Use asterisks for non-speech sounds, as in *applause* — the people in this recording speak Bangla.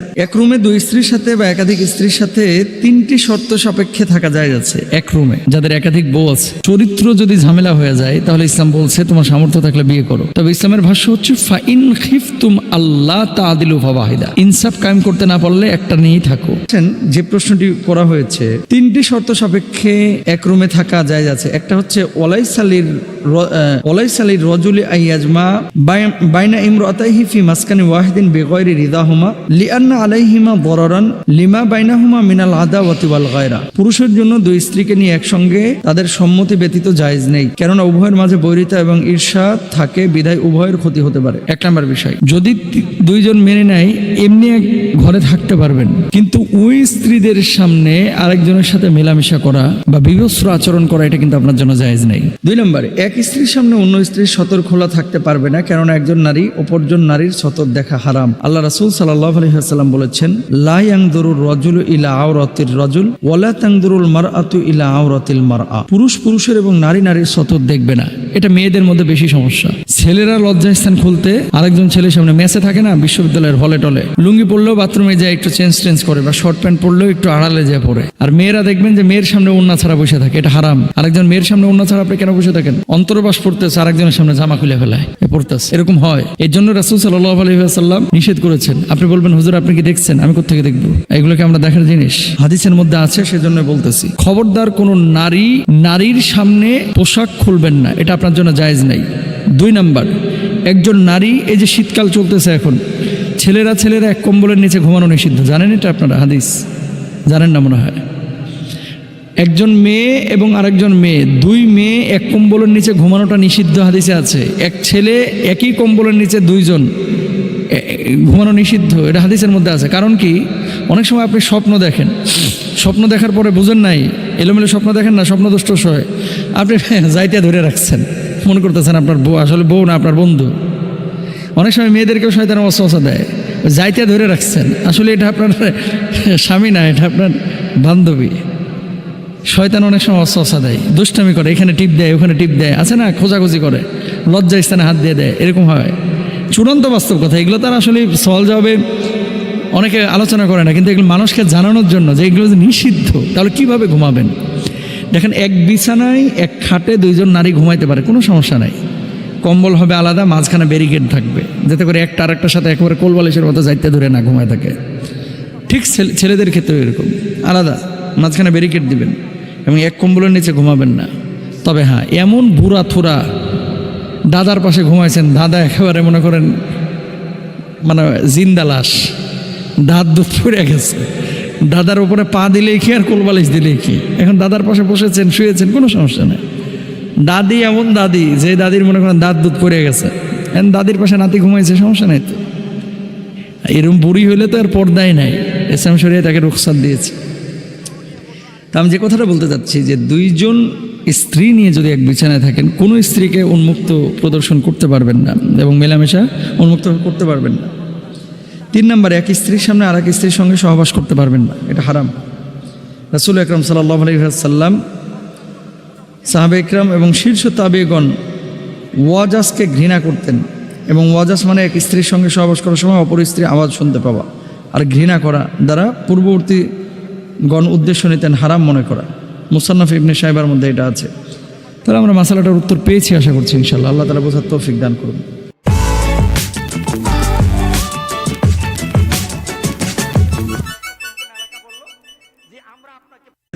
এক রুমে দুই স্ত্রীর সাথে বা একাধিক স্ত্রীর সাথে তিনটি শর্ত সাপেক্ষে থাকা যায় যাচ্ছে এক রুমে যাদের একাধিক বউ আছে। চরিত্র যদি ঝামেলা হয়ে যায় তাহলে ইসলাম বলছে তোমার সামর্থ্য থাকলে বিয়ে করো। তবে ইসলামের ভাষ্য হচ্ছে ফাইন খিফতুম আল্লাহ তাদিলু ফাবাহিদা ইনসাফ কায়েম করতে না পারলে একটা নিয়েই থাকো। যে প্রশ্নটি করা হয়েছে তিনটি শর্ত সাপেক্ষে এক রুমে থাকা যায় যাচ্ছে একটা হচ্ছে ওলাইসালির র- আহ, ওলাইসালির রজুলি আইয়াজমা বাইনা ইমরাতাইহি ফি মাসকানি ওয়াহিদিন বেগয়রি রিদাহুমা আলাইহিমা বরারান লিমা বাইনাহুমা মিনাল আদাওয়াতি ওয়াল গায়রা। পুরুষের জন্য দুই স্ত্রীকে নিয়ে একসঙ্গে তাদের সম্মতি ব্যতীত নেই, কেননা উভয়ের মাঝে বৈরিতা এবং ঈর্ষা থাকে উভয়ের ক্ষতি হতে পারে। এক বিষয়, যদি দুইজন মেনে নেয়, এমনি এক ঘরে থাকতে পারবেন। কিন্তু ওই স্ত্রীদের সামনে আরেকজনের সাথে মেলামেশা করা বা বিভস্র আচরণ করা, এটা কিন্তু আপনার জন্য জায়েজ নেই। দুই নম্বরে, এক স্ত্রীর সামনে অন্য স্ত্রীর সতর খোলা থাকতে পারবে না, কেননা একজন নারী, অপরজন নারীর সতর দেখা হারাম। আল্লাহ রাসূল সাল্লাল্লাহু আলাইহি ওয়াসাল্লাম বলেছেন, লা ইয়ানদুরুর রাজুলু ইলা আওরাতির রাজুল ওয়ালা তানদুরুল মারআতু ইলা আওরাতিল মারআ। পুরুষ পুরুষের এবং নারী নারীর সতর দেখবে না। এটা মেয়েদের মধ্যে বেশি সমস্যা। ছেলেরা লজ্জাস্থান খুলতে আরেকজন ছেলের সামনে মেসে থাকে না বিশ্ববিদ্যালয়ের হলে টলে। লুঙ্গি পরলেও বাথরুমে যায়, একটু চেঞ্জ টেঞ্জ করে বা শর্ট প্যান্ট পরলেও একটু আড়ালে যায় পরে আর মেয়েরা দেখবেন যে মেয়ের সামনে ওন্না ছাড়া বসে থাকে, এটা হারাম। আরেকজন মেয়ের সামনে ওন্না ছাড়া আপনি কেন বসে থাকেন? অন্তর্বাস পড়তেছে, আরেকজনের সামনে জামা খুলে ফেলায় পড়তেছে। এরকম হয়। এর জন্য রাসুল সাল্লাহ আলহিহাসাল্লাম নিষেধ করেছেন। আপনি বলবেন, হুজুর, আপনি কি দেখছেন? আমি কোথেকে দেখব? এগুলোকে আমরা দেখার জিনিস। হাদিসের মধ্যে আছে, সেজন্য বলতেছি। খবরদার কোন নারী, নারীর সামনে পোশাক খুলবেন না। এটা আপনার জন্য জায়েজ নাই। দুই নাম্বার, একজন নারী, এই যে শীতকাল চলতেছে এখন, ছেলেরা ছেলেরা এক কম্বলের নিচে ঘুমানো নিষিদ্ধ। জানেন এটা আপনারা হাদিস? জানেন না মনে হয়? একজন মেয়ে এবং আরেকজন মেয়ে, দুই মেয়ে এক কম্বলের নিচে ঘুমানোটা নিষিদ্ধ হাদিসে আছে। এক ছেলে একই কম্বলের নিচে দুইজন। ঘুমানো নিষিদ্ধ, এটা হাদিসের মধ্যে আছে। কারণ কি? অনেক সময় আপনি স্বপ্ন দেখেন। স্বপ্ন দেখার পরে বুঝেন নাই, এলোমেলো স্বপ্ন দেখেন না, স্বপ্ন দুষ্ট হয়। আপনি *laughs* যাইতে ধরে রাখছেন। মনে করতেছেন আপনার বউ, আসলে বউ না, আপনার বন্ধু। অনেক সময় মেয়েদেরকেও শয়তান অস্ত্র দেয়। যাইতে ধরে রাখছেন। আসলে এটা আপনার *laughs* স্বামী না, এটা আপনার বান্ধবী। শয়তান অনেক সময় অস্ত্র দেয়। দুষ্টামি করে, এখানে টিপ দেয়, ওখানে টিপ দেয়। আছে না? খোঁজাখুঁজি করে। লজ্জা স্থানে হাত দিয়ে দেয়। এরকম হয়। চূড়ান্ত বাস্তব কথা, এগুলো তার আসলে সহজ যাবে অনেকে আলোচনা করে না, কিন্তু এগুলো মানুষকে জানানোর জন্য যে এগুলো নিষিদ্ধ, তাহলে কীভাবে ঘুমাবেন? দেখেন, এক বিছানায়, এক খাটে দুইজন নারী ঘুমাইতে পারে, কোনো সমস্যা নাই। কম্বল হবে আলাদা, মাঝখানে ব্যারিকেড থাকবে। যাতে করে একটা আরেকটার সাথে একেবারে কোলবালিশের মতো যাইতে ধরে না ঘুমায় থাকে। ঠিক ছেলে- ছেলেদের ক্ষেত্রে এরকম। আলাদা, মাঝখানে ব্যারিকেড দিবেন এবং এক কম্বলের নিচে ঘুমাবেন না। তবে হ্যাঁ এমন বুড়া থুরা দাদার পাশে ঘুমাইছেন, দাদা একেবারে মনে করেন মানে জিন্দা লাশ, দাঁত দুধ পড়ে গেছে। দাদার উপরে পা দিলেই কি আর কোলবালিশ দিলেই কি? এখন দাদার পাশে বসেছেন, শুয়েছেন, কোনো সমস্যা নেই। দাদি এমন দাদি, যে দাদির মনে করেন দাঁত দুধ পড়ে গেছে। এখন দাদির পাশে নাতি ঘুমাইছে, সমস্যা নেই তো। এরকম বুড়ি হইলে তো আর পর্দাই নাই। এসএম শরিয়া তাকে রুখসাত দিয়েছে। তা আমি যে কথাটা বলতে চাচ্ছি যে দুইজন স্ত্রী নিয়ে যদি এক বিছানায় থাকেন, কোনো স্ত্রীকে উন্মুক্ত প্রদর্শন করতে পারবেন না এবং মেলামেশা উন্মুক্ত করতে পারবেন না। তিন নম্বর, এক স্ত্রীর সামনে আর এক স্ত্রীর সঙ্গে সহবাস করতে পারবেন না। এটা হারাম। রাসুল আকরম সাল্লাহ আলহিহাসাল্লাম সাহাবে ইকরাম এবং শীর্ষ তাবেগণ ওয়াজাসকে ঘৃণা করতেন এবং ওয়াজাস মানে এক স্ত্রীর সঙ্গে সহবাস করার সময় অপর স্ত্রী আওয়াজ শুনতে পাওয়া। আর ঘৃণা করা দ্বারা পূর্ববর্তী গণ উদ্দেশ্য নিতেন হারাম মনে করা। মুসান্নফ ইবনে সাহেবের মধ্যে এটা আছে। তাহলে আমরা মাসালাটার উত্তর পেয়েছি, আশা করছি ইনশাল্লাহ আল্লাহ তালা বোঝার তৌফিক দান করুন।